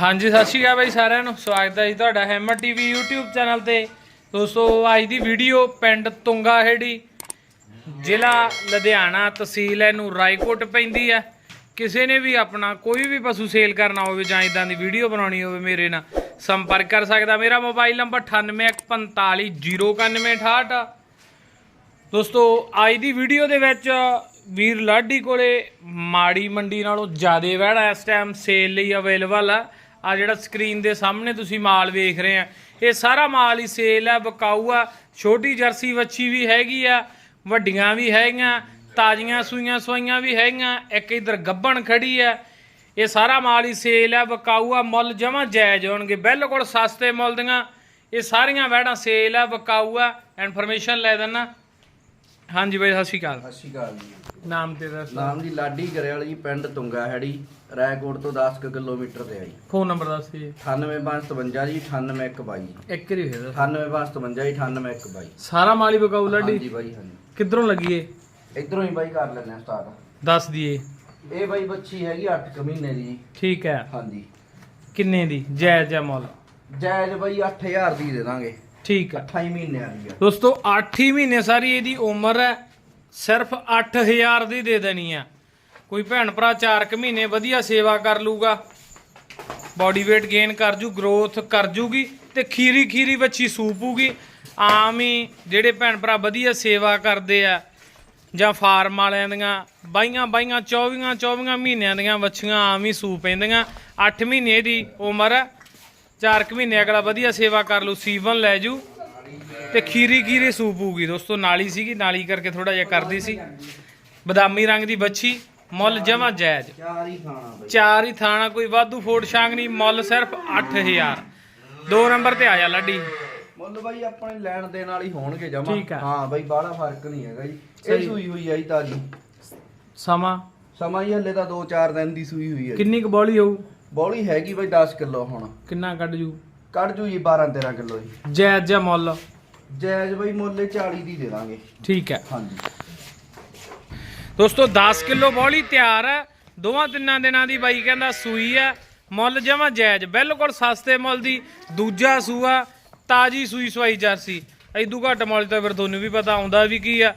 ਹਾਂਜੀ, ਸਤਿ ਸ਼੍ਰੀ ਅਕਾਲ ਬਾਈ ਸਾਰਿਆਂ ਨੂੰ। ਸਵਾਗਤ ਹੈ ਜੀ ਤੁਹਾਡਾ ਹੈਮਰ ਟੀਵੀ YouTube ਚੈਨਲ ਤੇ। ਦੋਸਤੋ, ਅੱਜ ਦੀ ਵੀਡੀਓ ਪਿੰਡ ਤੁੰਗਾ ਹੇੜੀ ਜ਼ਿਲ੍ਹਾ ਲੁਧਿਆਣਾ ਤਹਿਸੀਲ ਇਹਨੂੰ ਰਾਏਕੋਟ ਪੈਂਦੀ ਹੈ। ਕਿਸੇ ਨੇ ਵੀ ਆਪਣਾ ਕੋਈ ਵੀ ਪਸ਼ੂ ਸੇਲ ਕਰਨਾ ਹੋਵੇ ਜਾਂ ਇਦਾਂ ਦੀ ਵੀਡੀਓ ਬਣਾਉਣੀ ਹੋਵੇ ਮੇਰੇ ਨਾਲ, ਸੰਪਰਕ ਕਰ ਸਕਦਾ। ਮੇਰਾ ਮੋਬਾਈਲ ਨੰਬਰ 9814509168 ਦੋਸਤੋ, ਅੱਜ ਦੀ ਵੀਡੀਓ ਦੇ ਵਿੱਚ ਵੀਰ ਲਾਡੀ ਕੋਲੇ ਮਾੜੀ ਮੰਡੀ ਨਾਲੋਂ ਜ਼ਿਆਦਾ ਵਹਿੜਾ ਇਸ ਟਾਈਮ ਸੇਲ ਲਈ ਅਵੇਲੇਬਲ ਆ। ਆ ਜਿਹੜਾ ਸਕਰੀਨ ਦੇ ਸਾਹਮਣੇ ਤੁਸੀਂ ਮਾਲ ਵੇਖ ਰਹੇ ਆ। ਇਹ ਸਾਰਾ ਮਾਲ ਹੀ ਸੇਲ ਆ, ਬਕਾਊ ਆ, ਛੋਟੀ ਜਰਸੀ ਵੱਛੀ ਵੀ ਹੈਗੀ ਆ, ਵੱਡੀਆਂ ਵੀ ਹੈਗੀਆਂ, ਤਾਜ਼ੀਆਂ ਸੂਈਆਂ ਸਵਾਈਆਂ ਵੀ ਹੈਗੀਆਂ, ਇੱਕ ਇਧਰ ਗੱਬਣ ਖੜੀ ਆ। ਇਹ ਸਾਰਾ ਮਾਲ ਹੀ ਸੇਲ ਆ, ਬਕਾਊ ਆ, ਮੁੱਲ ਜਮਾ ਜਾਇਜ਼ ਹੋਣਗੇ, ਬਿਲਕੁਲ ਸਸਤੇ ਮੁੱਲ ਦੀਆਂ। ਇਹ ਸਾਰੀਆਂ ਵਹਿੜਾਂ ਸੇਲ ਆ, ਬਕਾਊ ਆ। ਇਨਫੋਰਮੇਸ਼ਨ ਲੈ ਦਿੰਨਾ। ਹਾਂਜੀ ਬਾਈ, ਸਤਿ ਸ਼੍ਰੀ ਅਕਾਲ। ਸਤਿ ਸ਼੍ਰੀ ਅਕਾਲ ਜੀ। ਨਾਮ ਤੇ ਦੱਸ ਨਾਮ ਜੀ ਲਾਡੀ ਗਰੇਵਾਲ ਜੀ ਪਿੰਡ ਤੁੰਗਾ ਹੈੜੀ ਰਾਏਕੋਟ ਤੋਂ 10 ਕੁ ਕਿਲੋਮੀਟਰ ਤੇ ਆ ਜੀ। ਫੋਨ ਨੰਬਰ ਦੱਸ ਜੀ। 98552 ਜੀ 98122 ਜੀ ਇੱਕ ਹੀ ਹੋਇਆ 98552 ਜੀ 98122 ਸਾਰਾ ਮਾਲ ਹੀ ਬਕਾਊ ਲਾਡੀ? ਹਾਂਜੀ ਬਾਈ ਹਾਂਜੀ। ਕਿੱਧਰੋਂ ਲੱਗੀ ਏ? ਇਧਰੋਂ ਹੀ ਬਾਈ ਕਰ ਲੈਣੇ ਆ ਸਟਾਰਟ ਦੱਸ ਦਈਏ ਇਹ ਬਾਈ ਬੱਚੀ ਹੈਗੀ 8 ਕੁ ਮਹੀਨੇ ਦੀ। ਜੀ ਠੀਕ ਹੈ। ਹਾਂਜੀ। ਕਿੰਨੇ ਦੀ? ਜਾਇਜ਼ ਜਾਂ ਮੁੱਲ? ਜਾਇਜ਼ ਬਾਈ 8000 ਦੀ ਦੇ ਦਾਂਗੇ। ਠੀਕ ਹੈ। 28 ਮਹੀਨਿਆਂ ਦੀ ਆ। ਦੋਸਤੋ 8 ਹੀ ਮਹੀਨੇ ਸਾਰੀ ਇਹਦੀ ਉਮਰ ਹੈ। ਸਿਰਫ 8000 ਦੀ ਦੇ ਦੇਣੀ ਆ। ਕੋਈ ਭੈਣ ਭਰਾ 4 ਕੁ ਮਹੀਨੇ ਵਧੀਆ ਸੇਵਾ ਕਰ ਲੂਗਾ ਬਾਡੀ weight ਗੇਨ ਕਰ ਜੂ ਗਰੋਥ ਕਰ ਜੂਗੀ ਤੇ ਖੀਰੀ ਖੀਰੀ ਬੱਚੀ ਸੂਪੂਗੀ। ਆਮ ਹੀ ਜਿਹੜੇ ਭੈਣ ਭਰਾ ਵਧੀਆ ਸੇਵਾ ਕਰਦੇ ਆ ਜਾਂ ਫਾਰਮ ਵਾਲਿਆਂ ਦੀਆਂ, ਬਾਈਆਂ ਬਾਈਆਂ 24 24 ਮਹੀਨਿਆਂ ਦੀਆਂ ਵੱਛੀਆਂ ਆਮ ਹੀ ਸੂ ਪੈਂਦੀਆਂ। 8 ਮਹੀਨੇ ਦੀ ਉਮਰ ਹੈ 4 ਕੁ ਮਹੀਨੇ ਅਗਲਾ ਵਧੀਆ ਸੇਵਾ ਕਰ ਲੂ ਸੀਵਨ ਲੈ ਜੂ। ਤੇ ਖੀਰੀ ਖੀਰੀ ਸੂਪੂਗੀ ਦੋਸਤੋ ਨਾਲੀ ਸੀਗੀ ਨਾਲੀ ਕਰਕੇ ਥੋੜਾ ਜਿਹਾ ਕਰਦੀ ਸੀ। ਬਦਾਮੀ ਰੰਗ ਦੀ ਬੱਚੀ ਮੁੱਲ ਜਮਾ ਜਾਇਜ਼। ਚਾਰ ਹੀ ਖਾਣਾ ਬਾਈ। ਚਾਰ ਹੀ ਥਾਣਾ ਕੋਈ ਵਾਧੂ ਫੋੜ ਛਾਂਗ ਨਹੀਂ ਮੁੱਲ ਸਿਰਫ 8000 ਦੋ ਨੰਬਰ ਤੇ ਆ ਜਾ ਲੱਡੀ। ਮੁੱਲ ਬਾਈ ਆਪਣੇ ਲੈਣ ਦੇਣ ਵਾਲੀ ਹੋਣਗੇ ਜਮਾ। ਠੀਕ ਆ। ਹਾਂ ਬਾਈ ਬਾਹਲਾ ਫ਼ਰਕ ਨਹੀਂ ਹੈਗਾ ਜੀ। ਸਹੀ। ਇਹ ਸੂਈ ਹੋਈ ਆ ਜੀ ਤਾਜੀ। ਸਮਾਂ? ਸਮਾਂ ਹੀ ਹੱਲੇ ਤਾਂ 2-4 ਦਿਨ ਦੀ ਸੂਈ ਹੋਈ ਹੈ। ਕਿੰਨੀ ਕੁ ਬੋਲੀ ਹੋਊ? ਬੋਲੀ ਹੈਗੀ ਬਾਈ 10 ਕਿਲੋ ਹੁਣ। ਕਿੰਨਾ ਕੱਢ ਜੂ? ਕੱਢ ਜੂ ਜੀ 12-13 ਕਿਲੋ ਜੀ। ਜਾਇਜ਼ ਜਾਂ ਮੁੱਲ। ਜਾਇਜ਼ ਬਾਈ ਮੁੱਲ ਇਹ 40 ਦੀ ਦੇ ਦਾਂਗੇ। ਠੀਕ ਹੈ। ਹਾਂਜੀ। ਦੋਸਤੋ 10 ਕਿਲੋ ਬੋਲੀ ਤਿਆਰ ਹੈ। ਦੋਵਾਂ ਤਿੰਨਾਂ ਦਿਨਾਂ ਦੀ ਬਾਈ ਕਹਿੰਦਾ ਸੂਈ ਹੈ। ਮੁੱਲ ਜਮਾ ਜਾਇਜ਼ ਬਿਲਕੁਲ ਸਸਤੇ ਮੁੱਲ ਦੀ। ਦੂਜਾ ਸੂਆ ਤਾਜੀ ਸੂਈ ਸਵਾਈ ਜਰਸੀ। ਐਦੂ ਘੱਟ ਮੁੱਲ ਤਾਂ ਫਿਰ ਤੁਹਾਨੂੰ ਵੀ ਪਤਾ ਆਉਂਦਾ ਵੀ ਕੀ ਆ।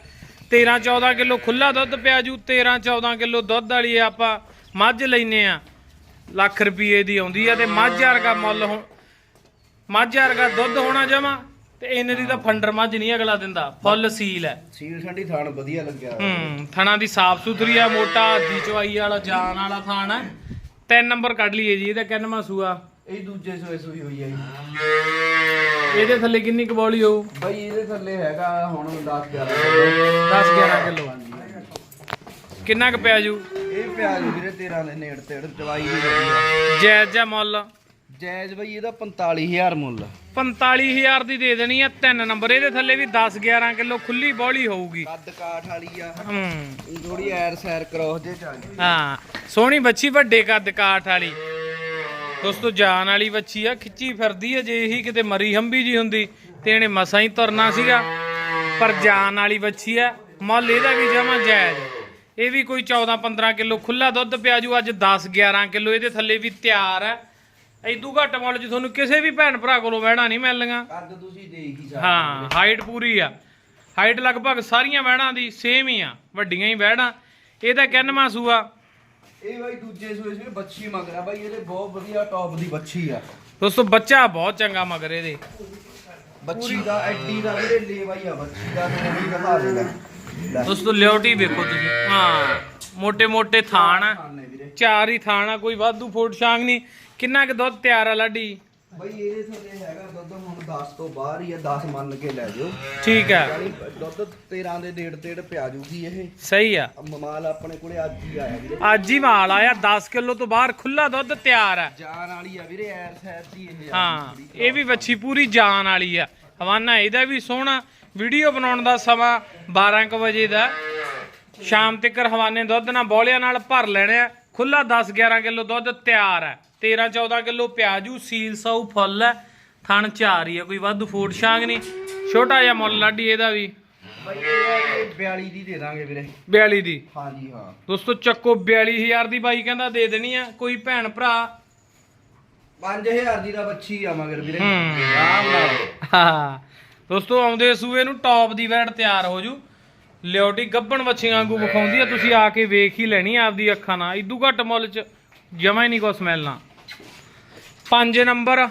13 14 ਕਿਲੋ ਖੁੱਲਾ ਦੁੱਧ ਪਿਆ ਜੂ। 13 14 ਕਿਲੋ ਦੁੱਧ ਵਾਲੀ ਆਪਾਂ ਮੱਝ ਲੈਨੇ ਆ ਲੱਖ ਰੁਪਏ ਦੀ ਆਉਂਦੀ ਆ ਤੇ ਮੱਝ ਵਰਗਾ ਮੁੱਲ ਮੱਝ ਵਰਗਾ ਦੁੱਧ ਹੋਣਾ ਜਮਾ ਤੇ ਇਹਨੇ ਦੀ ਤਾਂ ਫੰਡਰ ਮੱਝ ਨਹੀਂ ਅਗਲਾ ਦਿੰਦਾ ਫੁੱਲ ਸੀਲ ਹੈ। ਸੀਲ ਠੰਡੀ ਥਾਣ ਵਧੀਆ ਲੱਗਿਆ। ਹੂੰ ਥਣਾ ਦੀ ਸਾਫ਼ ਸੁਥਰੀ ਆ ਮੋਟਾ ਹੱਦੀ ਚਵਾਈ ਵਾਲਾ ਜਾਨ ਵਾਲਾ ਥਾਣ ਹੈ। ਤਿੰਨ ਨੰਬਰ ਕੱਢ ਲਈਏ ਜੀ ਇਹਦਾ ਕਿੰਨਵਾਂ ਸੂਆ? ਇਹ ਦੂਜੇ ਸੋਏ ਸੂਈ ਹੋਈ ਹੈ ਜੀ। ਇਹਦੇ ਥੱਲੇ ਕਿੰਨੀ ਕੁ ਬੋਲੀ ਹੋਊ? ਬਾਈ ਇਹਦੇ ਥੱਲੇ ਹੈਗਾ ਹੁਣ 10 11 10 11 ਕਿਲੋ ਕਿੰਨਾ ਕੁ ਪਿਆ ਜੂ? ਇਹ ਪਿਆਜ਼ ਵੀਰੇ 13 ਦੇ ਨੇੜ ਤੇੜ ਦਵਾਈ ਵੀ ਵਧੀਆ। ਜਾਇਜ਼ ਜਾਂ ਮੁੱਲ। ਜਾਇਜ਼ ਬਾਈ ਇਹਦਾ 45000 ਮੁੱਲ। 45000 ਦੀ ਦੇ ਦੇਣੀ ਆ ਤਿੰਨ ਨੰਬਰ ਇਹਦੇ ਥੱਲੇ ਵੀ 10 11 ਕਿਲੋ ਖੁੱਲੀ ਬੋਲੀ ਹੋਊਗੀ। ਕੱਦ ਕਾਠ ਵਾਲੀ ਆ। ਹੂੰ। ਥੋੜੀ ਐਰ ਸੈਰ ਕ੍ਰੋਸ ਜੇ ਚ ਆ ਗਈ ਹਾਂ ਸੋਹਣੀ ਬੱਚੀ ਵੱਡੇ ਕੱਦ ਕਾਠ ਵਾਲੀ। ਦੋਸਤੋ ਜਾਨ ਵਾਲੀ ਬੱਚੀ ਆ ਖਿੱਚੀ ਫਿਰਦੀ ਆ ਜੇ ਇਹੀ ਕਿਤੇ ਮਰੀ ਹੰਬੀ ਜੀ ਹੁੰਦੀ ਤੇ ਇਹਨੇ ਮਸਾਂ ਹੀ ਤੁਰਨਾ ਸੀਗਾ। ਪਰ ਜਾਨ ਵਾਲੀ ਬੱਚੀ ਆ ਮੁੱਲ ਇਹਦਾ ਵੀ ਜਮਾ ਜਾਇਜ਼। ਇਹ ਵੀ ਕੋਈ 14 15 ਕਿਲੋ ਖੁੱਲਾ ਦੁੱਧ ਪਿਆ ਜੂ ਅੱਜ 10 11 ਕਿਲੋ ਇਹਦੇ ਥੱਲੇ ਵੀ ਤਿਆਰ ਹੈ ਐਦੂ ਘੱਟ ਮੁੱਲ 'ਚ ਤੁਹਾਨੂੰ ਕਿਸੇ ਵੀ ਭੈਣ ਭਰਾ ਕੋਲੋਂ ਵਹਿਣਾ ਨਹੀਂ ਮਿਲਣੀਆਂ। ਕੱਦ ਤੁਸੀਂ ਦੇਖ ਹੀ ਸਕਦੇ ਹਾਂ ਹਾਈਟ ਪੂਰੀ ਆ। ਹਾਈਟ ਲਗਭਗ ਸਾਰੀਆਂ ਵਹਿਣਾਂ ਦੀ ਸੇਮ ਹੀ ਆ ਵੱਡੀਆਂ ਹੀ ਵਹਿਣਾਂ। ਇਹ ਤਾਂ ਸੂਆ ਇਹ ਬਾਈ ਦੂਜੇ ਸੂਏ ਸੀ ਬੱਚੀ ਮਗਰਾ ਬਾਈ ਇਹਦੇ ਬਹੁਤ ਵਧੀਆ ਟੌਪ ਦੀ ਬੱਚੀ ਆ। ਦੋਸਤੋ ਬੱਚਾ ਬਹੁਤ ਚੰਗਾ ਮਗਰ ਇਹਦੇ। ਬੱਚੀ ਦਾ ਐਡੀ ਦਾ ਵੀਰੇ ਲੇ ਬਾਈ ਆ ਬੱਚੀ ਦਾ ਤੁਹਾਨੂੰ ਵੀ ਦਿਖਾ ਦੇਗਾ ਦੋਸਤੋ ਲਿਓਟੀ ਵੇਖੋ ਤੁਸੀਂ। ਹਾਂ ਮੋٹے ਮੋٹے ਥਾਣ ਚਾਰ ਹੀ ਥਾਣ ਕੋਈ ਵਾਧੂ ਫੋਟ ਸ਼ਾਂਗ ਨਹੀਂ। ਕਿੰਨਾ ਕੁ ਦੁੱਧ ਤਿਆਰ ਆ ਲਾਡੀ? ਬਾਈ ਇਹਦੇ ਥੱਲੇ ਹੈਗਾ ਦੁੱਧ ਹੁਣ 10 ਤੋਂ ਬਾਹਰ ਹੀ ਆ 10 ਮੰਨ ਕੇ ਲੈ ਜਾਓ। ਠੀਕ ਆ। ਯਾਨੀ ਦੁੱਧ 13 ਦੇ ਡੇਢ ਤੇੜ ਪਿਆ ਜੂਗੀ ਇਹ। ਸਹੀ ਆ। ਮਾਲ ਆਪਣੇ ਕੋਲੇ ਅੱਜ ਹੀ ਆਇਆ ਵੀਰੇ। ਅੱਜ ਹੀ ਮਾਲ ਆਇਆ 10 ਕਿਲੋ ਤੋਂ ਬਾਹਰ ਖੁੱਲਾ ਦੁੱਧ ਤਿਆਰ ਆ। ਜਾਨ ਵਾਲੀ ਆ ਵੀਰੇ ਐਰ ਸੈਰ ਦੀ ਇਹ ਆ। ਹਾਂ ਇਹ ਵੀ ਵੱਛੀ ਪੂਰੀ ਜਾਨ ਵਾਲੀ ਆ। ਹਵਾਨਾ ਇਹਦਾ ਵੀ ਸੋਹਣਾ ਵੀਡੀਓ ਬਣਾਉਣ ਦਾ ਸਮਾਂ 12 ਕੁ ਵਜੇ ਦਾ। ਸ਼ਾਮ ਤੱਕ ਹਵਾਨੇ ਦੁੱਧ ਨਾਲ ਬੋਲਿਆਂ ਨਾਲ ਭਰ ਲੈਣੇ ਆ। ਖੁੱਲਾ 10 11 ਕਿਲੋ ਦੁੱਧ ਤਿਆਰ ਹੈ 13 14 ਕਿਲੋ ਪਿਆਜੂ ਸੀਲ ਸਾਊ ਫੁੱਲ ਹੈ ਥਣ ਚਾਰ ਹੀ ਹੈ ਕੋਈ ਵੱਧ ਫੋਟ ਸ਼ਾਂਗ ਨਹੀਂ। ਛੋਟਾ ਜਿਹਾ ਮੁੱਲ ਲਾਡੀ ਇਹਦਾ ਵੀ। ਬਈ ਦੀ ਦੇ ਦਾਂਗੇ ਵੀਰੇ। 42 ਦੀ? ਹਾਂਜੀ ਹਾਂ। ਦੋਸਤੋ ਚੱਕੋ 42000 ਦੀ ਬਾਈ ਕਹਿੰਦਾ ਦੇ ਦੇਣੀ ਆ ਕੋਈ ਭੈਣ ਭਰਾ। 5000 ਦੀ ਦਾ ਬੱਚੀ ਆ ਮਗਰ ਦੋਸਤੋ ਆਉਂਦੇ ਸੂਏ ਨੂੰ ਟੌਪ ਦੀ ਵੈੜ ਤਿਆਰ ਹੋ ਜੂ। ਲਿਓਟੀ ਗੱਬਣ ਵੱਛੀਆਂ ਵਾਂਗੂ ਵਿਖਾਉਂਦੀ ਆ ਤੁਸੀਂ ਆ ਕੇ ਵੇਖ ਹੀ ਲੈਣੀ ਆਪਦੀ ਅੱਖਾਂ ਨਾਲ। ਇਦੂ ਘੱਟ ਮੁੱਲ ਚ ਜਮਾ ਹੀ ਨਹੀਂ ਕੋ ਸਮੈਲ ਨਾ ਪੰਜ ਨੰਬਰ।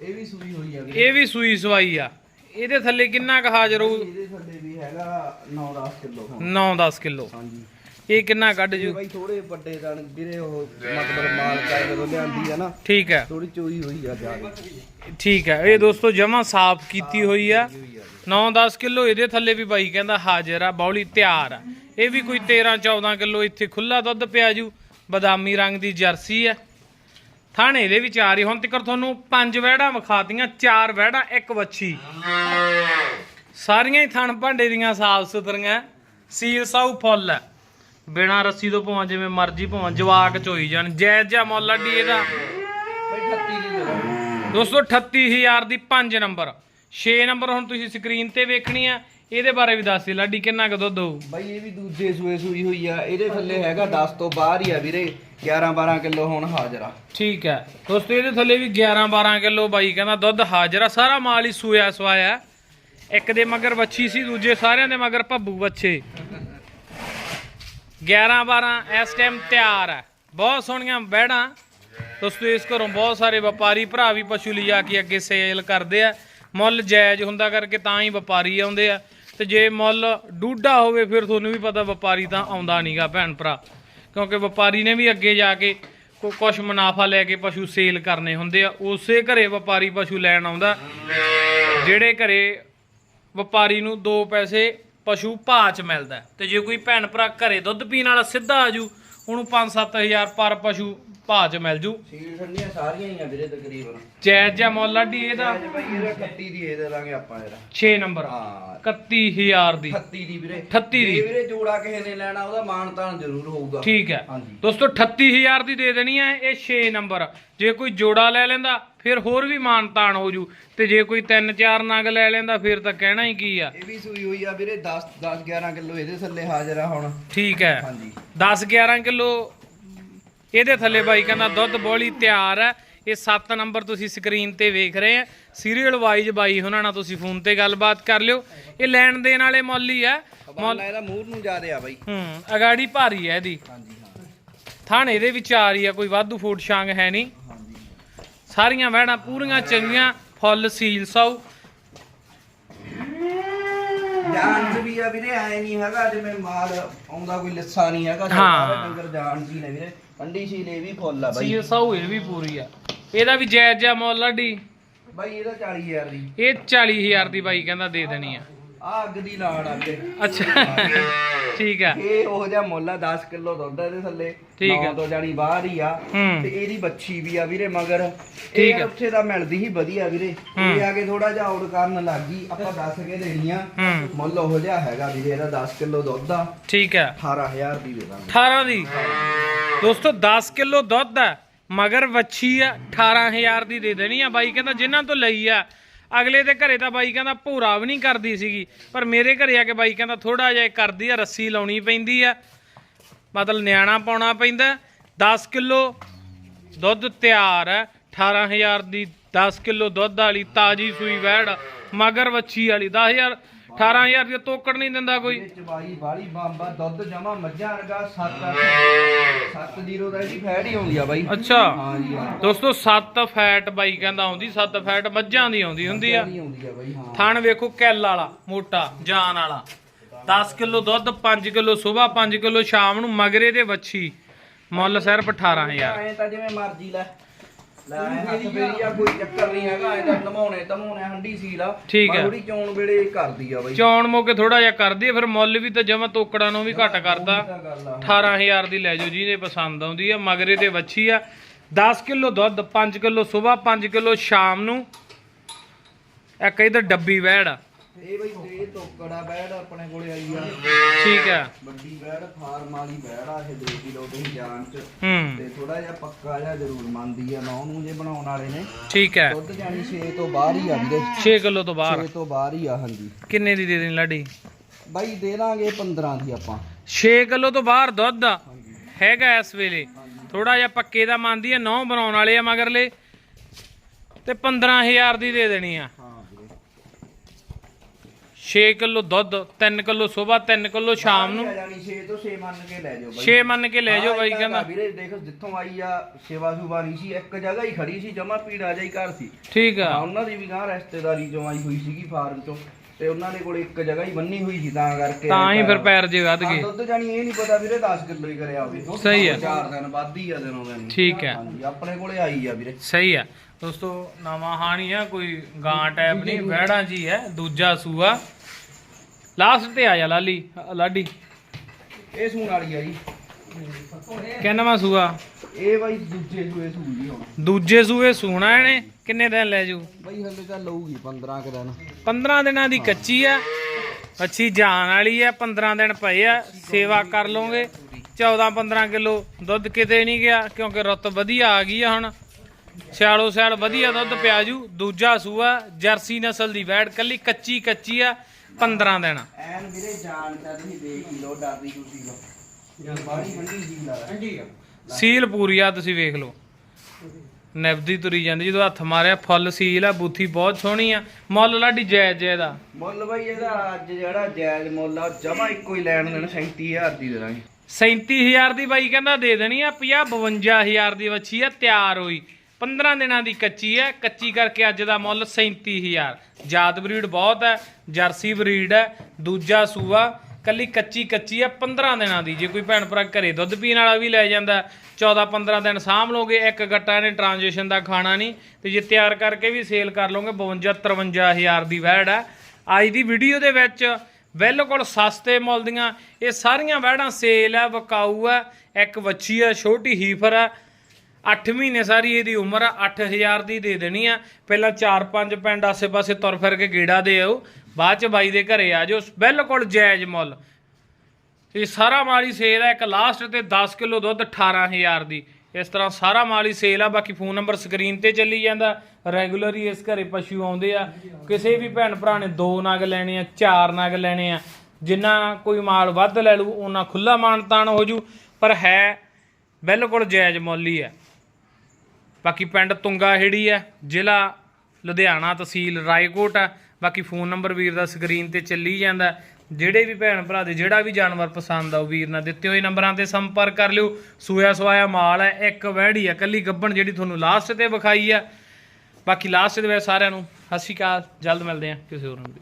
ਇਹ ਵੀ ਸੂਈ ਹੋਈ ਆ ਇਹ ਵੀ ਸੂਈ ਸਵਾਈ ਆ। ਇਹਦੇ ਥੱਲੇ ਕਿੰਨਾ ਕੁ ਹਾਜ਼ਰ ਹੋਊ? ਇਹਦੇ ਥੱਲੇ ਵੀ ਹੈਗਾ 9-10 ਕਿਲੋ ਹੁਣ। 9-10 ਕਿਲੋ। ਹਾਂਜੀ। ਇਹ ਕਿੰਨਾ ਕੱਢ ਇਹ ਜੂ ਬਾਈ ਥੋੜੇ ਵੱਡੇ ਦਾਣ ਵੀਰੇ ਉਹ ਮਤਲਬ ਮਾਲਕਾ ਜਦੋਂ ਲਿਆਂਦੀ ਆ ਨਾ ਠੀਕ ਹੈ। ਥੋੜੀ ਚੋਈ ਹੋਈ ਆ ਜਾ ਰਹੀ ਠੀਕ ਹੈ। ਇਹ ਦੋਸਤੋ ਜਮਾ ਸਾਫ਼ ਕੀਤੀ ਹੋਈ ਆ। 9-10 ਕਿਲੋ ਇਹਦੇ ਥੱਲੇ ਵੀ ਬਾਈ ਕਹਿੰਦਾ ਹਾਜ਼ਰ ਆ ਬੌਲੀ ਤਿਆਰ ਆ। ਇਹ ਵੀ ਕੋਈ 13-14 ਕਿਲੋ ਇੱਥੇ ਖੁੱਲਾ ਦੁੱਧ ਪਿਆ ਜੂ ਬਦਾਮੀ ਰੰਗ ਦੀ ਜਰਸੀ ਆ। ਥਾਣੇ ਦੇ ਵਿੱਚ ਆ ਰਹੀ ਹੁਣ ਤੱਕ ਤੁਹਾਨੂੰ ਪੰਜ ਵਹਿੜਾਂ ਵਿਖਾਤੀਆਂ, ਚਾਰ ਵਹਿੜਾਂ, ਇੱਕ ਵੱਛੀ। ਸਾਰੀਆਂ ਹੀ ਥਣ ਭਾਂਡੇ ਦੀਆਂ ਸਾਫ਼ ਸੁਥਰੀਆਂ। ਸੀਲ ਸਾਊ ਫੁੱਲ ਹੈ। ਬਿਨਾ ਰੱਸੀ ਤੋਂ ਭਾਵੇਂ, ਜਿਵੇਂ ਮਰਜ਼ੀ ਭਾਵੇਂ, ਜਵਾਕ ਚੋਈ ਜਾਣ। ਜਾਇਜ਼ ਜਿਹਾ ਮੁੱਲ ਅੱਡੀ ਇਹਦਾ ਬਾਈ 38 ਦੀ। ਦੋਸਤੋ 38000 ਦੀ 5 ਨੰਬਰ। 6 ਨੰਬਰ ਹੁਣ ਤੁਸੀਂ ਸਕਰੀਨ ਤੇ ਵੇਖਣੀ ਆ ਇਹਦੇ ਬਾਰੇ ਵੀ ਦੱਸ ਦੇ ਲਾਡੀ ਕਿੰਨਾ ਕੁ ਦੁੱਧ ਹੋਊ? ਬਾਈ ਇਹ ਵੀ ਦੂਜੇ ਸੂਏ ਸੂਈ ਹੋਈ ਆ। ਇਹਦੇ ਥੱਲੇ ਹੈਗਾ 10 ਤੋਂ ਬਾਹਰ ਹੀ ਆ ਵੀਰੇ 11 12 ਕਿਲੋ ਹੁਣ ਹਾਜ਼ਰ। ਆ ਠੀਕ ਹੈ। ਦੋਸਤੋ ਇਹਦੇ ਥੱਲੇ ਵੀ 11 12 ਕਿਲੋ ਬਾਈ ਕਹਿੰਦਾ ਦੁੱਧ ਹਾਜ਼ਰ। ਆ ਸਾਰਾ ਮਾਲ ਹੀ ਸੂਇਆ ਸਵਾਇਆ। ਇੱਕ ਦੇ ਮਗਰ ਵੱਛੀ ਸੀ ਦੂਜੇ ਸਾਰਿਆਂ ਦੇ ਮਗਰ ਭੱਬੂ ਬੱਚੇ 11 12 ਇਸ ਟਾਈਮ ਤਿਆਰ ਹੈ। ਬਹੁਤ ਸੋਹਣੀਆਂ ਬੈੜਾਂ। ਦੋਸਤੋ ਇਸ ਘਰੋਂ ਬਹੁਤ ਸਾਰੇ ਵਪਾਰੀ ਭਰਾ ਵੀ ਪਸ਼ੂ ਲਿਜਾ ਕੇ ਅੱਗੇ ਸੇਲ ਕਰਦੇ ਆ। ਮੁੱਲ ਜਾਇਜ਼ ਹੁੰਦਾ ਕਰਕੇ ਤਾਂ ਹੀ ਵਪਾਰੀ ਆਉਂਦੇ ਆ। ਤੇ ਜੇ ਮੁੱਲ ਡੂਡਾ ਹੋਵੇ ਫਿਰ ਤੁਹਾਨੂੰ ਵੀ ਪਤਾ ਵਪਾਰੀ ਤਾਂ ਆਉਂਦਾ ਨਹੀਂਗਾ ਭੈਣ ਭਰਾ ਕਿਉਂਕਿ ਵਪਾਰੀ ਨੇ ਵੀ ਅੱਗੇ ਜਾ ਕੇ ਕੋ ਕੁਝ ਮੁਨਾਫਾ ਲੈ ਕੇ ਪਸ਼ੂ ਸੇਲ ਕਰਨੇ ਹੁੰਦੇ ਆ, ਉਸੇ ਘਰੇ ਵਪਾਰੀ ਪਸ਼ੂ ਲੈਣ ਆਉਂਦਾ ਜਿਹੜੇ ਘਰੇ ਵਪਾਰੀ ਨੂੰ ਦੋ ਪੈਸੇ ਪਸ਼ੂ ਭਾਅ ਚ ਮਿਲਦਾ ਹੈ। ਤੇ ਜੇ ਕੋਈ ਭੈਣ ਭਰਾ ਘਰੇ ਦੁੱਧ ਪੀਣ ਵਾਲਾ ਸਿੱਧਾ ਆਜੂ ਉਹਨੂੰ 5-7000 ਪਰ ਪਸ਼ੂ ਭਾਅ ਚ ਮਿਲ ਜੂ। ਸੀਲ ਠੰਡੀਆਂ ਸਾਰੀਆਂ ਹੀ ਆ ਵੀਰੇ ਤਕਰੀਬਨ। ਜਾਇਜ਼ ਜਿਹਾ ਮੁੱਲ ਆਡੀ ਇਹਦਾ ਅੱਜ ਬਾਈ ਇਹਦਾ 31 ਦੀ ਇਹ ਦੇ ਦਾਂਗੇ ਆਪਾਂ ਇਹਦਾ। 6 ਨੰਬਰ। ਹਾਂ। 31000 ਦੀ। 38 ਦੀ ਵੀਰੇ। 38 ਦੀ। ਜੇ ਵੀਰੇ ਜੋੜਾ ਕਿਸੇ ਨੇ ਲੈਣਾ ਉਹਦਾ ਮਾਣ ਤਾਣ ਜ਼ਰੂਰ ਹੋਊਗਾ। ਠੀਕ ਹੈ। ਹਾਂਜੀ। ਦੋਸਤੋ 38000 ਦੀ ਦੇ ਦੇਣੀ ਹੈ ਇਹ 6 ਨੰਬਰ। ਜੇ ਕੋਈ ਜੋੜਾ ਲੈ ਲੈਂਦਾ ਫਿਰ ਹੋਰ ਵੀ ਮਾਨ ਤਾਨ ਹੋ ਜੂ। ਤੇ ਜੇ ਕੋਈ 3-4 ਨਗ ਲੈ ਲੈਂਦਾ ਫਿਰ ਤਾਂ ਕਹਿਣਾ ਹੀ ਕੀ ਆ। ਇਹ ਵੀ ਸੂਈ ਹੋਈ ਆ ਵੀਰੇ 10 10 11 ਕਿਲੋ ਇਹਦੇ ਥੱਲੇ ਹਾਜ਼ਰ ਆ ਹੁਣ। ਠੀਕ ਹੈ। ਹਾਂਜੀ। 10-11 ਕਿਲੋ ਇਹਦੇ ਥੱਲੇ ਬਾਈ? ਕਹਿੰਦਾ ਦੁੱਧ ਬੋਲੀ ਤਿਆਰ ਹੈ। ਇਹ 7 ਨੰਬਰ ਤੁਸੀਂ ਸਕਰੀਨ ਤੇ ਵੇਖ ਰਹੇ ਆ ਸੀਰੀਅਲ ਵਾਈਜ਼ ਬਾਈ ਉਹਨਾਂ ਨਾਲ ਤੁਸੀਂ ਫੋਨ ਤੇ ਗੱਲਬਾਤ ਕਰ ਲਿਓ। ਇਹ ਲੈਣ ਦੇਣ ਵਾਲੇ ਮੁੱਲ ਹੀ ਆ ਹਵਾਲਾ ਇਹਦਾ ਮੂਰ ਨੂੰ ਜਾ ਰਿਹਾ ਬਾਈ। ਹੂੰ ਅਗਾੜੀ ਭਾਰੀ ਹੈ ਇਹਦੀ। ਹਾਂਜੀ ਹਾਂ ਥਾਣੇ ਦੇ ਵਿੱਚ ਆ ਰਹੀ ਆ ਕੋਈ ਵਾਧੂ ਫੂਟ ਛਾਂਗ ਹੈ ਨਹੀਂ। ਸਾਰੀਆਂ ਵਹਿੜਾਂ ਪੂਰੀਆਂ ਚੰਗੀਆਂ ਫੁੱਲ ਸੀਲ ਸਾਊ ਜਾਨ ਵੀ ਆ ਵੀਰੇ ਐ ਨਹੀਂ ਹੈਗਾ ਜਿਵੇਂ ਮਾਲ ਆਉਂਦਾ ਕੋਈ ਲਿੱਸਾ ਨਹੀਂ ਹੈਗਾ। ਡੰਗਰ ਜਾਨ ਜੀ ਨੇ ਵੀਰੇ। ਕੰਡੀ ਸੀ ਇਹ ਵੀ ਫੁੱਲ ਆ ਬਾਈ। ਸੀਲ ਸਾਊ ਇਹ ਵੀ ਪੂਰੀ ਆ। ਇਹਦਾ ਵੀ ਜਾਇਜ਼ ਜਿਹਾ ਮੁੱਲ ਆਡੀ ਬਾਈ ਇਹਦਾ 40000 ਦੀ। ਇਹ 40000 ਦੀ ਬਾਈ ਕਹਿੰਦਾ ਦੇ ਦੇਣੀ ਆ। ਆ ਅੱਗ ਦੀ ਲਾੜ ਆ ਵੀਰੇ। ਅੱਛਾ। ਠੀਕ ਆ। ਇਹ ਉਹ ਜਿਹਾ ਮੁੱਲ ਆ 10 ਕਿਲੋ ਦੁੱਧ ਆ ਇਹਦੇ ਥੱਲੇ। ਠੀਕ ਨੌ ਆ। ਤੋਂ ਜਾਣੀ ਬਾਹਰ ਹੀ ਆ। ਹੂੰ। ਤੇ ਇਹਦੀ ਬੱਚੀ ਵੀ ਆ ਵੀਰੇ ਮਗਰ। ਠੀਕ ਇਹ ਆ। ਉੱਥੇ ਦਾ ਮਿਲਦੀ ਹੀ ਵਧੀਆ ਵੀਰੇ। ਹੂੰ। ਇਹ ਆ ਕੇ ਥੋੜਾ ਜਿਹਾ ਆਉਟ ਕਰਨ ਲੱਗ ਗਈ। ਆਪਾਂ ਦੱਸ ਕੇ ਦੇਣੀ ਆ। ਹੂੰ। ਮੁੱਲ ਉਹ ਜਿਹਾ ਹੈਗਾ ਵੀਰੇ ਇਹਦਾ 10 ਕਿਲੋ ਦੁੱਧ ਆ। ਠੀਕ ਹੈ 18000 ਦੀ ਦੇ ਦਾਂਗੇ। 18 ਦੀ? ਦੋਸਤੋ 10 ਕਿਲੋ ਦੁੱਧ ਹੈ, ਮਗਰ ਵੱਛੀ ਆ 18000 ਦੀ ਦੇ ਦੇਣੀ ਆ ਬਾਈ, ਕਹਿੰਦਾ ਜਿਨ੍ਹਾਂ ਤੋਂ ਲਈ ਆ। ਅਗਲੇ ਦੇ ਘਰੇ ਤਾਂ ਬਾਈ ਕਹਿੰਦਾ ਭੂਰਾ ਵੀ ਨਹੀਂ ਕਰਦੀ ਸੀਗੀ, ਪਰ ਮੇਰੇ ਘਰੇ ਆ ਕੇ ਬਾਈ ਕਹਿੰਦਾ ਥੋੜਾ ਜਿਹਾ ਕਰਦੀ ਆ, ਰੱਸੀ ਲਾਉਣੀ ਪੈਂਦੀ ਆ। ਮਤਲਬ ਨਿਆਣਾ ਪਾਉਣਾ ਪੈਂਦਾ। 10 ਕਿਲੋ ਦੁੱਧ ਤਿਆਰ ਹੈ 18000 ਦੀ 10 ਕਿਲੋ ਦੁੱਧ ਵਾਲੀ ਤਾਜੀ ਸੂਈ ਵੈੜ ਮਗਰ ਵੱਛੀ ਵਾਲੀ 10000 18000 ਦੀ ਤੋਕੜ ਨਹੀਂ ਦਿੰਦਾ ਕੋਈ। ਚਵਾਈ ਵਾਲੀ ਬੰਬਾ ਦੁੱਧ ਜਮਾ ਮੱਝਾਂ ਵਰਗਾ 7 70 ਦਾ ਇਹਦੀ ਫੈਟ ਹੀ ਆਉਂਦੀ ਆ ਬਾਈ। ਅੱਛਾ। ਹਾਂ। ਜੀ ਦੋਸਤੋ 7 ਫੈਟ ਬਾਈ ਕਹਿੰਦਾ ਆਉਂਦੀ 7 ਫੈਟ ਮੱਝਾਂ ਦੀ ਆਉਂਦੀ ਹੁੰਦੀ ਆ। ਥਣ ਵੇਖੋ ਕੈਲ ਵਾਲਾ ਮੋਟਾ ਜਾਨ ਵਾਲਾ। 10 ਕਿਲੋ ਦੁੱਧ 5 ਕਿਲੋ ਸਵੇਰ 5 ਕਿਲੋ ਸ਼ਾਮ ਨੂੰ ਮਗਰੇ ਦੇ ਵੱਛੀ। ਮੁੱਲ ਸਿਰਫ 18000 ਐ ਤਾਂ ਜਿਵੇਂ ਮਰਜ਼ੀ ਲੈ। ਹੱਥ ਫੇਰੀ ਆ ਕੋਈ ਚੱਕਰ ਨਹੀਂ ਹੈਗਾ ਤਾਂ ਨਮਾਉਣੇ ਤਮਾਉਣੇ ਹੰਡੀ ਸੀਲ ਆ। ਠੀਕ ਹੈ। ਥੋੜੀ ਚੌਣ ਵੇਲੇ ਕਰਦੀ ਆ ਬਾਈ। ਚੌਣ ਮੋਕੇ ਥੋੜਾ ਜਿਹਾ ਕਰਦੀ ਆ ਫਿਰ ਮੁੱਲ ਵੀ ਤਾਂ ਜਮਾ ਤੋਕੜਾਂ ਨੂੰ ਵੀ ਘੱਟ ਕਰਦਾ। ਤਾਂ ਗੱਲ ਆ। 18000 ਦੀ ਲੈ ਜਾਓ ਜਿਹਨੇ ਪਸੰਦ ਆਉਂਦੀ ਆ ਮਗਰੇ ਤੇ ਵੱਛੀ ਆ। 10 ਕਿਲੋ ਦੁੱਧ 5 ਕਿਲੋ ਸਵੇਰ 5 ਕਿਲੋ ਸ਼ਾਮ ਨੂੰ। ਇੱਕ ਇਧਰ ਡੱਬੀ ਵਹਿੜ ਆ। ਇਹ ਬਈ ਇਹ ਤੋਕੜਾ ਬੈੜ ਆਪਣੇ ਕੋਲੇ ਆਈ ਆ। ਠੀਕ ਆ। ਵੱਡੀ ਬੈੜ ਫਾਰਮ ਵਾਲੀ ਬੈੜ ਆ ਇਹ 2 ਕਿਲੋ ਦੀ ਜਾਨ ਚ। ਹੂੰ। ਤੇ ਥੋੜਾ ਜਿਹਾ ਪੱਕਾ ਜਿਹਾ ਜ਼ਰੂਰ ਮੰਨਦੀ ਆ ਨੌ ਨੂੰ ਜੇ ਬਣਾਉਣ ਵਾਲੇ ਨੇ। ਠੀਕ ਹੈ ਦੁੱਧ ਜਾਨੀ 6 ਤੋਂ ਬਾਹਰ ਹੀ ਆ ਵੀਰੇ। 6 ਕਿਲੋ ਤੋਂ ਬਾਹਰ। 6 ਤੋਂ ਬਾਹਰ ਹੀ ਆ ਹਾਂਜੀ। ਕਿੰਨੇ ਦੀ ਦੇ ਦੇਣੀ ਲਾਡੀ? ਬਾਈ ਦੇ ਦਾਂਗੇ 15 ਦੀ ਆਪਾਂ। 6 ਕਿਲੋ ਤੋਂ ਬਾਹਰ ਦੁੱਧ ਆ। ਹੈਗਾ ਇਸ ਵੇਲੇ। ਥੋੜਾ ਜਿਹਾ ਪੱਕੇ ਦਾ ਮੰਨਦੀ ਹੈ ਨੌ ਬਣਾਉਣ ਵਾਲੇ ਆ ਮਗਰਲੇ। ਤੇ 15000 ਦੀ ਦੇ ਦੇਣੀ ਆ। ਹਾਂ। 6 ਕਿਲੋ ਦੁੱਧ 3 ਕਿਲੋ ਸਵੇਰ 3 ਕਿਲੋ ਸ਼ਾਮ ਨੂੰ। ਜਾਣੀ 6 ਤੋਂ 6 ਮੰਨ ਕੇ ਲੈ ਜਾਓ ਬਾਈ। 6 ਮੰਨ ਕੇ ਲੈ ਜਾਓ ਹਾਂ, ਬਾਈ ਕਹਿੰਦਾ। ਵੀਰੇ ਦੇਖ ਜਿੱਥੋਂ ਆਈ ਆ ਸੇਵਾ ਸੁਭਾ ਨਹੀਂ ਸੀ ਇੱਕ ਜਗ੍ਹਾ ਹੀ ਖੜੀ ਸੀ ਜਮਾ ਪੀੜਾ ਜਾਈ ਘਰ ਸੀ। ਠੀਕ ਆ। ਹਾਂ ਉਹਨਾਂ ਦੀ ਵੀ ਗਾਂ ਰਿਸ਼ਤੇਦਾਰੀ ਚੋਂ ਆਈ ਹੋਈ ਸੀਗੀ ਫਾਰਮ ਚੋਂ ਤੇ ਉਹਨਾਂ ਦੇ ਕੋਲ ਇੱਕ ਜਗ੍ਹਾ ਹੀ ਬੰਨੀ ਹੋਈ ਸੀ ਤਾਂ ਕਰਕੇ ਤਾਂ ਹੀ ਫਿਰ ਪੈਰ ਜੇ ਵੱਧ ਹਾਂ, ਗਏ। ਦੁੱਧ ਜਾਣੀ ਇਹ ਨਹੀਂ ਪਤਾ ਵੀਰੇ 10 ਕਿਲੋ ਹੀ ਕਰਿਆ ਹੋਵੇ। ਸਹੀ ਆ। ਚਾਰ ਦਿਨ ਵੱਧ ਹੀ ਆ ਦਿਨੋਂ ਦਿਨ। ਠੀਕ ਹੈ ਹਾਂਜੀ ਆਪਣੇ ਕੋਲੇ ਆਈ ਆ ਵੀਰੇ। ਸਹੀ ਆ। ਦੋਸਤੋ ਨਵਾਂ ਹਾਣੀ ਆ ਕੋਈ ਗਾਂ ਟੈਪ ਨਹੀਂ ਵਹਿੜਾਂ ਜੀ ਹੈ ਦੂਜਾ ਸੂਆ। ਲਾਸਟ ਤੇ ਆ ਜਾ ਲਾਲੀ ਲਾਡੀ। ਇਹ ਸੂਣ ਵਾਲੀ ਆ ਜੀ। ਕਿੰਨਵਾਂ ਸੂਆ? ਇਹ ਬਾਈ ਦੂਜੇ ਸੂਏ ਸੂਈ ਹੁਣ। ਦੂਜੇ ਸੂਏ ਸੂਣਾ ਇਹਨੇ ਕਿੰਨੇ ਦਿਨ ਲੈ ਜੂ? ਬਾਈ ਹਲੇ ਤਾਂ ਲਊਗੀ 15 ਕੁ ਦਿਨ। 15 ਦਿਨਾਂ ਦੀ ਕੱਚੀ ਆ ਅੱਛੀ ਜਾਨ ਵਾਲੀ ਆ 15 ਦਿਨ ਪਏ ਆ ਸੇਵਾ ਕਰ ਲੋਗੇ 14 15 ਕਿਲੋ ਦੁੱਧ ਕਿਤੇ ਨਹੀਂ ਗਿਆ ਕਿਉਂਕਿ ਰੁੱਤ ਵਧੀਆ ਆ ਗਈ ਆ ਹੁਣ। ਸਿਆਲੋ ਸਿਆਲ ਵਧੀਆ ਦੁੱਧ ਪਿਆ ਜੂ। ਦੂਜਾ ਸੂਆ ਜਰਸੀ ਨਸਲ ਦੀ ਵੈੜ ਕੱਲੀ ਕੱਚੀ ਕੱਚੀ ਆ 15 ਦਿਨ। ਐਨ ਵੀਰੇ ਜਾਣ ਤਾਂ ਤੁਸੀਂ ਦੇਖ ਹੀ ਲੋ ਡਰਦੀ ਤੁਸੀਂ ਲੋ ਜਾਂ ਬਾੜੀ ਠੰਡੀ ਜੀ ਲਾ ਠੰਡੀ ਆ। ਸੀਲ ਪੂਰੀ ਆ ਤੁਸੀਂ ਵੇਖ ਲਓ। ਨਿਵਦੀ ਤੁਰੀ ਜਾਂਦੀ ਜਦੋਂ ਹੱਥ ਮਾਰਿਆ ਫੁੱਲ ਸੀਲ ਆ ਬੂਥੀ ਬਹੁਤ ਸੋਹਣੀ ਆ। ਮੁੱਲ ਲਾਡੀ ਜਾਇਜ਼ ਜਾਇਜ਼ ਦਾ ਮੁੱਲ ਬਾਈ ਇਹਦਾ ਅੱਜ ਜਿਹੜਾ ਜਾਇਜ਼ ਮੁੱਲ ਆ ਜਮਾ ਇੱਕੋ ਹੀ ਲੈਣ ਦੇਣ 37000 ਦੀ ਦੇ ਦਾਂਗੇ। 37000 ਦੀ ਬਾਈ ਕਹਿੰਦਾ ਦੇ ਦੇਣੀ ਆ 50 52000 ਦੀ ਵੱਛੀ ਆ ਤਿਆਰ ਹੋਈ। 15 ਦਿਨਾਂ ਦੀ ਕੱਚੀ ਹੈ। ਕੱਚੀ ਕਰਕੇ ਅੱਜ ਦਾ ਮੁੱਲ 37000 ਜਾਤ ਬਰੀਡ ਬਹੁਤ ਹੈ, ਜਰਸੀ ਬਰੀਡ ਹੈ, ਦੂਜਾ ਸੂਆ। ਕੱਲੀ ਕੱਚੀ ਕੱਚੀ ਹੈ 15 ਦਿਨਾਂ ਦੀ। ਜੇ ਕੋਈ ਭੈਣ ਭਰਾ ਘਰੇ ਦੁੱਧ ਪੀਣ ਵਾਲਾ ਵੀ ਲੈ ਜਾਂਦਾ 14 15 ਦਿਨ ਸਾਂਭ ਲੋਗੇ, ਇੱਕ ਗੱਟਾ ਨੇ ਟ੍ਰਾਂਜੀਸ਼ਨ ਦਾ ਖਾਣਾ ਨਹੀਂ। ਤੇ ਜੇ ਤਿਆਰ ਕਰਕੇ ਵੀ ਸੇਲ ਕਰ ਲੋਗੇ 52 53000 ਦੀ ਵੈੜ ਹੈ। ਅੱਜ ਦੀ ਵੀਡੀਓ ਦੇ ਵਿੱਚ ਬਿਲਕੁਲ ਸਸਤੇ ਮੁੱਲ ਦੀਆਂ ਇਹ ਸਾਰੀਆਂ ਵੈੜਾਂ ਸੇਲ ਹੈ, ਵਕਾਊ ਹੈ। ਇੱਕ ਵੱਛੀ ਹੈ, ਛੋਟੀ ਹੀਫਰ ਹੈ। 8 ਮਹੀਨੇ ਸਾਰੀ ਇਹਦੀ ਉਮਰ ਆ 8000 ਦੀ ਦੇ ਦੇਣੀ ਆ। ਪਹਿਲਾਂ 4-5 ਪਿੰਡ ਆਸੇ-ਪਾਸੇ ਤੁਰ ਫਿਰ ਕੇ ਗੇੜਾ ਦੇ ਆਓ। ਬਾਅਦ ਚ ਬਾਈ ਦੇ ਘਰੇ ਆ ਜਾਓ। ਬਿਲਕੁਲ ਜਾਇਜ਼ ਮੁੱਲ। ਇਹ ਸਾਰਾ ਮਾਲ ਹੀ ਸੇਲ ਆ, ਇੱਕ ਲਾਸਟ ਤੇ 10 ਕਿਲੋ ਦੁੱਧ 18000 ਦੀ। ਇਸ ਤਰ੍ਹਾਂ ਸਾਰਾ ਮਾਲ ਹੀ ਸੇਲ ਆ, ਬਾਕੀ ਫੋਨ ਨੰਬਰ ਸਕਰੀਨ ਤੇ ਚੱਲੀ ਜਾਂਦਾ। ਰੈਗੂਲਰ ਹੀ ਇਸ ਘਰੇ ਪਸ਼ੂ ਆਉਂਦੇ ਆ। ਕਿਸੇ ਵੀ ਭੈਣ ਭਰਾ ਨੇ ਦੋ ਨਗ ਲੈਣੇ ਆ, ਚਾਰ ਨਗ ਲੈਣੇ ਆ। ਜਿੰਨਾ ਕੋਈ ਮਾਲ ਵੱਧ ਲੈ ਲੂ ਉਹਨਾਂ ਖੁੱਲਾ ਮਾਨਤਾਨ ਹੋ ਜੂ। ਪਰ ਹੈ, ਬਿਲਕੁਲ ਜਾਇਜ਼ ਮੁੱਲ ਹੀ ਹੈ ਬਾਕੀ ਪਿੰਡ ਤੁੰਗਾ ਹੇੜੀ ਹੈ, ਜ਼ਿਲ੍ਹਾ ਲੁਧਿਆਣਾ ਤਹਿਸੀਲ ਰਾਏਕੋਟ ਹੈ। ਬਾਕੀ ਫੋਨ ਨੰਬਰ ਵੀਰ ਦਾ ਸਕਰੀਨ ਤੇ ਚੱਲੀ ਜਾਂਦਾ ਜਿਹੜੇ ਵੀ ਭੈਣ ਭਰਾ ਦੇ ਜਿਹੜਾ ਵੀ ਜਾਨਵਰ ਪਸੰਦ ਆ, ਉਹ ਵੀਰ ਨਾਲ ਦਿੱਤੇ ਹੋਏ ਨੰਬਰਾਂ ਤੇ ਸੰਪਰਕ ਕਰ ਲਿਓ। ਸੂਇਆ ਸੋਇਆ ਮਾਲ ਹੈ, ਇੱਕ ਵਹਿੜੀ ਹੈ, ਕੱਲੀ ਗੱਬਣ ਜਿਹੜੀ ਤੁਹਾਨੂੰ ਲਾਸਟ ਤੇ ਵਿਖਾਈ ਆ ਬਾਕੀ ਲਾਸਟ ਦੇ ਵਿੱਚ ਸਾਰਿਆਂ ਨੂੰ ਸਤਿ ਸ਼੍ਰੀ ਅਕਾਲ, ਜਲਦ ਮਿਲਦੇ ਆ ਕਿਸੇ ਹੋਰ ਨੂੰ